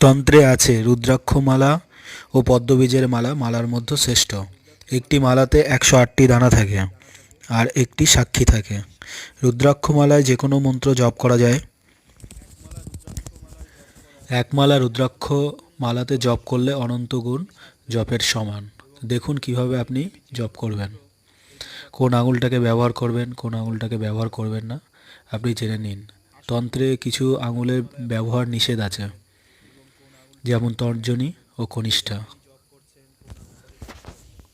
তন্ত্রে আছে রুদ্রাক্ষমালা ও পদ্মবীজের মালা, মালার মধ্যে শ্রেষ্ঠ। একটি মালাতে একশো আটটি দানা থাকে আর একটি সাক্ষী থাকে। রুদ্রাক্ষমালায় যে কোনো মন্ত্র জপ করা যায়। এক মালা রুদ্রাক্ষ মালাতে জপ করলে অনন্ত গুণ জপের সমান। দেখুন কীভাবে আপনি জপ করবেন। কোন আঙুলটাকে ব্যবহার করবেন, কোন আঙুলটাকে ব্যবহার করবেন না, আপনি জেনে নিন। তন্ত্রে কিছু আঙুলের ব্যবহার নিষেধ আছে। যেমন তর্জনী ও কনিষ্ঠা।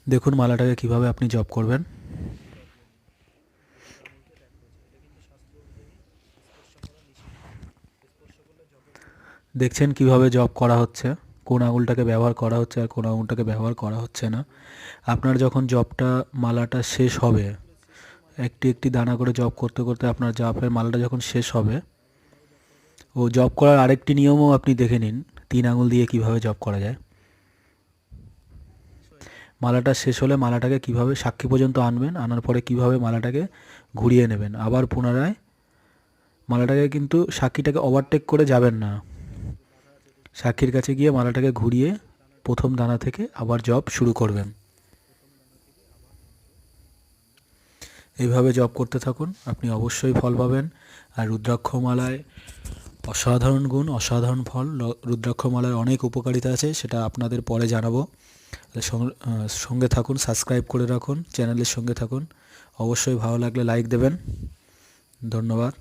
দেখুন মালাটাকে কীভাবে আপনি জব করবেন। দেখছেন কীভাবে জব করা হচ্ছে। কোন আঙুলটাকে ব্যবহার করা হচ্ছে আর কোন আঙুলটাকে ব্যবহার করা হচ্ছে না। আপনার যখন জবটা মালাটা শেষ হবে, একটি একটি দানা করে জব করতে করতে আপনার জবের মালাটা যখন শেষ হবে, ও জব করার আরেকটি নিয়মও আপনি দেখে নিন। তিন আঙুল দিয়ে কীভাবে জব করা যায়? মালাটা শেষ হলে মালাটাকে কীভাবে সাক্ষী পর্যন্ত আনবেন? আনার পরে কীভাবে মালাটাকে ঘুরিয়ে নেবেন? আবার পুনরায় মালাটাকে কিন্তু সাক্ষীটাকে ওভারটেক করে যাবেন না। সাক্ষীর কাছে গিয়ে মালাটাকে ঘুরিয়ে প্রথম দানা থেকে আবার জব শুরু করবেন। এইভাবে জব করতে থাকুন। আপনি অবশ্যই ফল পাবেন। আর রুদ্রাক্ষমালায় অসাধারণ গুণ, অসাধারণ ফল রুদ্রাক্ষমালার অনেক উপকারিতা আছে, সেটা আপনাদের পরে জানাব। সঙ্গে থাকুন, সাবস্ক্রাইব করে রাখুন, চ্যানেলের সঙ্গে থাকুন। অবশ্যই ভালো লাগলে লাইক দেবেন। ধন্যবাদ।